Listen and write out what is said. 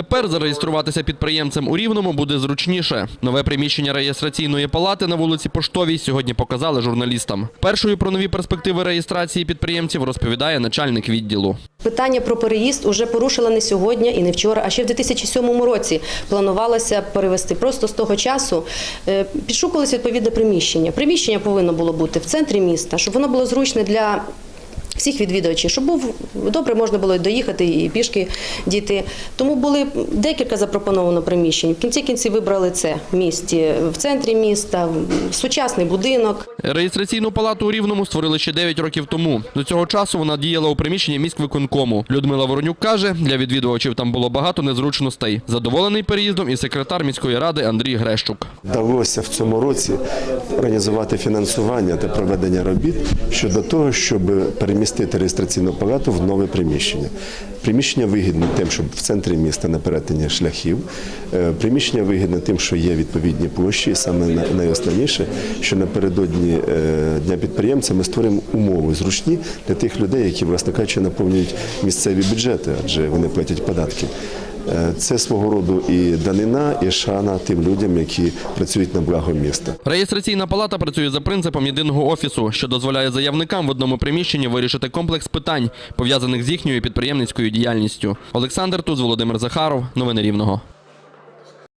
Тепер зареєструватися підприємцем у Рівному буде зручніше. Нове приміщення реєстраційної палати на вулиці Поштовій сьогодні показали журналістам. Першою про нові перспективи реєстрації підприємців розповідає начальник відділу. Питання про переїзд уже порушила не сьогодні і не вчора, а ще в 2007 році планувалося перевести. Просто з того часу е, підшукувалося відповідне приміщення. Приміщення повинно було бути в центрі міста, щоб воно було зручне для. Всіх відвідувачів, щоб був добре можна було доїхати і пішки дійти. Тому були декілька запропоновано приміщень. В кінці кінці вибрали це в місті, в центрі міста, сучасний будинок. Реєстраційну палату у Рівному створили ще 9 років тому. До цього часу вона діяла у приміщенні міськвиконкому. Людмила Воронюк каже, для відвідувачів там було багато незручностей. Задоволений переїздом і секретар міської ради Андрій Грещук. Вдалося в цьому році організувати фінансування та проведення робіт щодо того, щоб перемістити реєстраційну палату в нове приміщення. Приміщення вигідне тим, що в центрі міста на перетині шляхів. Е, Приміщення вигідне тим, що є відповідні площі, і саме найосновніше, що напередодні е, дня підприємця ми створимо умови зручні для тих людей, які, власне кажучи, наповнюють місцеві бюджети, адже вони платять податки. Е, Це свого роду і данина, і шана тим людям, які працюють на благо міста. Реєстраційна палата працює за принципом єдиного офісу, що дозволяє заявникам в одному приміщенні вирішити комплекс питань, пов'язаних з їхньою підприємницькою діяльністю. Олександр Туз, Володимир Захаров. Новини Рівного.